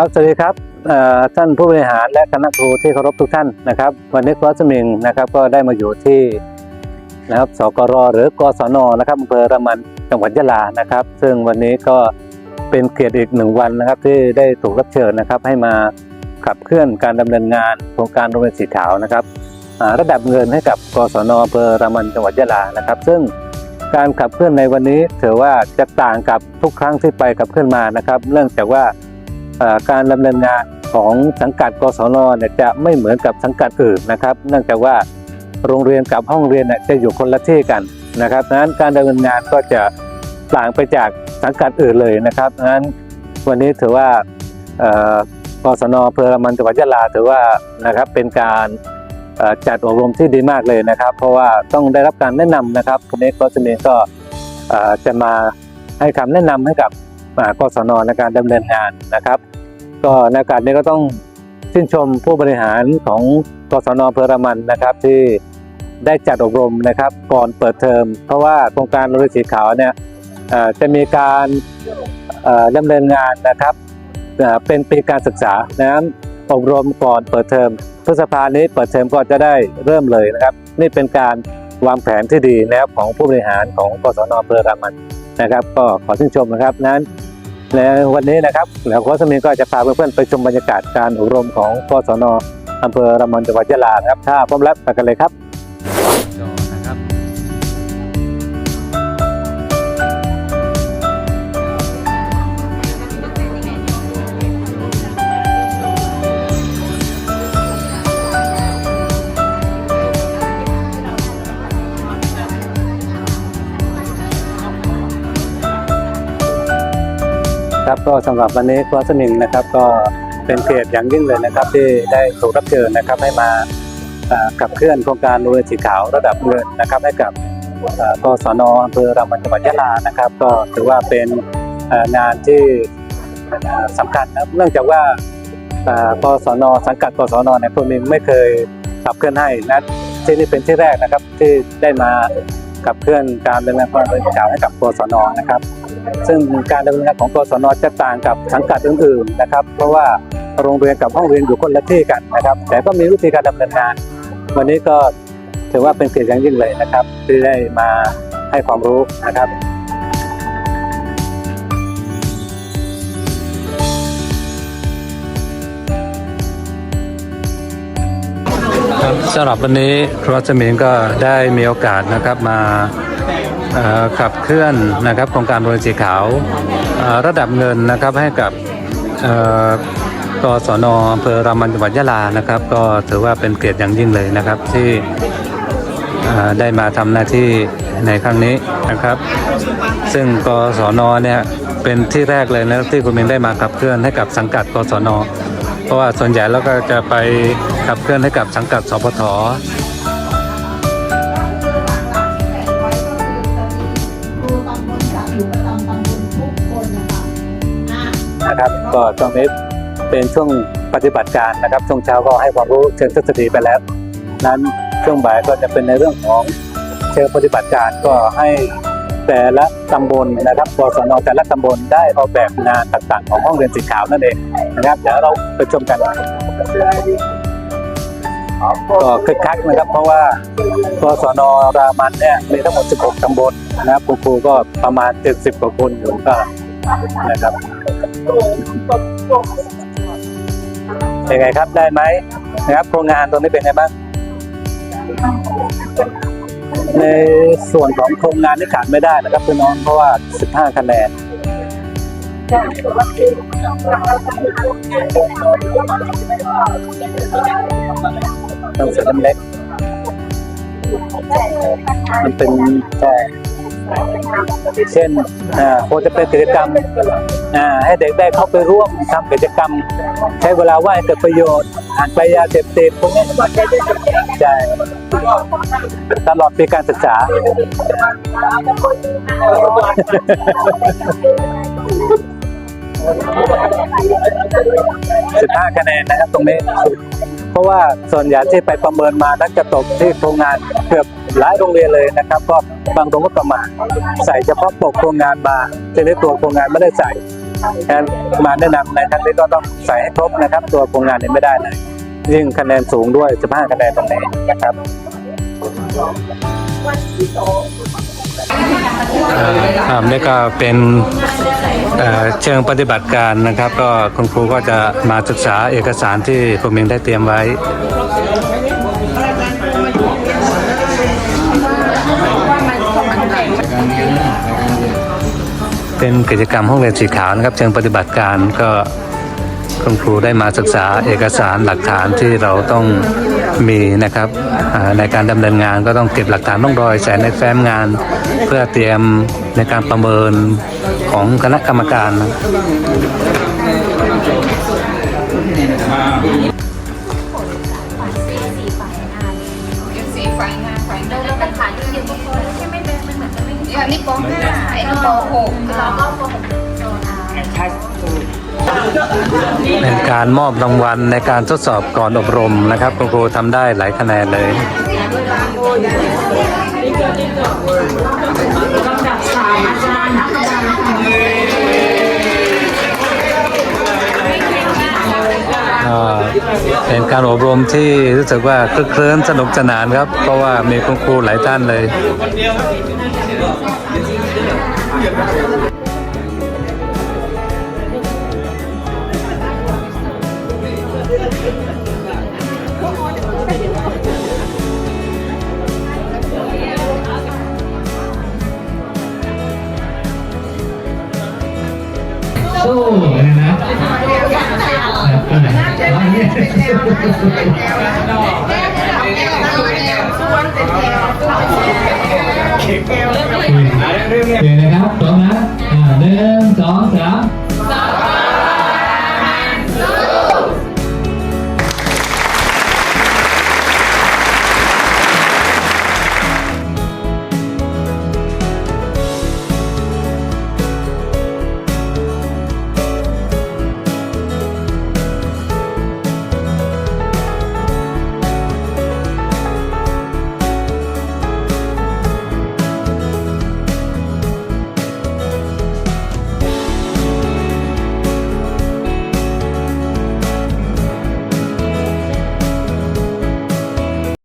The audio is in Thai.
ครับสวัสดีครับท่านผู้บริหารและคณะครูที่เคารพทุกท่านนะครับ วันนี้ครัสมิงนะครับก็ได้มาอยู่ที่นะครับสกรหรือกศนนะครับอำเภอระมันจังหวัดยะลานะครับ ซึ่งวันนี้ก็เป็นเกียรติอีกหนึ่งวันนะครับ ที่ได้ถูกรับเชิญนะครับให้มาขับเคลื่อนการดำเนินงานโครงการโรงเรียนสีขาวนะครับระดับเงินให้กับกศนอำเภอระมันจังหวัดยะลานะครับ ซึ่งการขับเคลื่อนในวันนี้ถือว่าจะต่างกับทุกครั้งที่ไปขับเคลื่อนมานะครับ เนื่องจากว่า การดำเนินงานของสังกัดกศนเนี่ยจะไม่เหมือนกับสังกัดอื่นนะครับ เนื่องจากว่าโรงเรียนกับห้องเรียนเนี่ยจะอยู่คนละที่กันนะครับงนั้นการดำเนินงานก็จะต่างไปจากสังกัดอื่นเลยนะครับงนั้นวันนี้ถือว่ากศนอำเภอระมันจังหวัดยะลาถือว่านะครับเป็นการจัดอบรมที่ดีมากเลยนะครับ เพราะว่าต้องได้รับการแนะนำนะครับวันนี้ก็จะมีก็จะมาให้คำแนะนำให้กับ กศนในการดำเนินงานนะครับ ก็ในโอกาสนี้ก็ต้องชื่นชมผู้บริหารของกศนเภอรมันนะครับที่ได้จัดอบรมนะครับก่อนเปิดเทอม เพราะว่าโครงการโรงเรียนสีขาวเนี่ยจะมีการเอ่อดำเนินงานนะครับเป็นปีการศึกษานะครับอบรมก่อนเปิดเทอมพฤษภานี้เปิดเทอมก็จะได้เริ่มเลยนะครับ นี่เป็นการวางแผนที่ดีนะครับของผู้บริหารของกศนเภอระมันนะครับ ก็ขอชื่นชมนะครับนั้น และวันนี้นะครับแล้วโค้ชสมิงก็จะพาเพื่อนๆไปชมบรรยากาศการอบรมของกศนอำเภอระมันจังหวัดยะลาครับถ้าพร้อมแล้วไปกันเลยครับ ก็สำหรับวันนี้ค้ชสมิงนะครับ ก็เป็นเกียรติอย่างยิ่งเลยนะครับ ที่ได้ถูกรับเชิญนะครับให้มาขับเคลื่อนโครงการรงเรสีขาวระดับเงินนะครับ ให้กับกศนอำเภอรามันจังหวัดยะลานะครับ ก็ถือว่าเป็นงานที่เอ่อสำคัญนะครับเนื่องจากว่ากศนสังกัดกศนเนี่ยคุณมิงไม่เคยขับเคลื่อนให้นะที่นี่เป็นที่แรกนะครับที่ได้มาขับเคลื่อนการดำเนินการโรงเรียนสีขาวให้กับกศนนะครับ ซึ่งการดำเนินงานของกศนจะต่างกับสังกัดอื่นๆนะครับ เพราะว่าโรงเรียนกับห้องเรียนอยู่คนละที่กันนะครับ แต่ก็มีวิธีการดำเนินงาน วันนี้ก็ถือว่าเป็นเกียรติอย่างยิ่งเลยนะครับ ที่ได้มาให้ความรู้นะครับสำหรับวันนี้ครูรัชมิงก็ได้มีโอกาสนะครับมา ขับเคลื่อนนะครับโครงการโรงเรีขาวระดับเงินนะครับให้กับเอ่อกศนอำเภอรามันจังหวัดยะลานะครับ ก็ถือว่าเป็นเกียรติอย่างยิ่งเลยนะครับที่ได้มาทำหน้าที่ในครั้งนี้นะครับ ซึ่งกศนเนี่ยเป็นที่แรกเลยนะที่คุณมิงได้มาขับเคลื่อนให้กับสังกัดกศนเพราะว่าส่วนใหญ่แล้วก็จะไปขับเคลื่อนให้กับสังกัดสพท นะครับ ก็ช่วงนี้เป็นช่วงปฏิบัติการนะครับ ช่วงเช้าก็ให้ความรู้เชิงทฤษฎีไปแล้ว นั้นช่วงบ่ายก็จะเป็นในเรื่องของเชิงปฏิบัติการก็ให้แต่ละตำบลนะครับกศนแต่ละตำบลได้ออกแบบงานต่างๆ ของห้องเรียนสีขาวนั่นเองนะครับเดี๋ยวเราไปชมกันก็คึกคักนะครับ เพราะว่ากศนรามันเนี่ยมีทั้งหมด 16 ตำบลนะครับครูๆก็ประมาณ 70 กว่าคนอยู่ก็นะครับ เป็นไงครับได้ไหมนะครับโครงงานตรงนี้เป็นไงบ้างในส่วนของโครงงานที่ขาดไม่ได้นะครับพี่น้องเพราะว่า 15 คะแนนต้องเสือเล็กมันเป็นใช่ เช่นอาควรจะเป็นกิจกรรมให้เด็กได้เข้าไปร่วมทำกิจกรรม ใช้เวลาว่างให้เกิดประโยชน์อ่านไปยาเสพติดพวกนี้ใช่ตลอดปีการศึกษา15คะแนนนะครับตรงนี้ เพราะว่าส่วนใหญ่ที่ไปประเมินมานั้นจะตกที่โครงงานเกือบ หลายโรงเรียนเลยนะครับ ก็บางโรงก็ประมาณใส่เฉพาะปกโครงงานมาทีนี้ตัวโครงงานไม่ได้ใส่ฉะนั้นมาแนะนำในครั้งนี้ก็ต้องใส่ให้ครบนะครับ ตัวโครงงานนี้ไม่ได้เลยยิ่งคะแนนสูงด้วย 15 คะแนนตรงนี้นะครับครับนี่ก็เป็นเชิงปฏิบัติการนะครับ ก็คุณครูก็จะมาศึกษาเอกสารที่ผมเองได้เตรียมไว้ เป็นกิจกรรมห้องเรียนสีขาวนะครับ เชิงปฏิบัติการก็คุณครูได้มาศึกษาเอกสารหลักฐานที่เราต้องมีนะครับในการดำเนินงานก็ต้องเก็บหลักฐานต้องรอยใส่ในแฟ้มงาน เพื่อเตรียมในการประเมินของคณะกรรมการ อนจะไม่มีอันนี้ปห้าอันนี้ปหกเราก็โกหกโซนาเป็นการมอบรางวัลในการทดสอบก่อนอบรมนะครับ คุณครูทำได้หลายคะแนนเลย เป็นการอบรมที่รู้สึกว่าคลึกคลื้นสนุกสนานครับ เพราะว่ามีคุณครูหลายท่านเลย เดี๋ยวนะครับต่อมา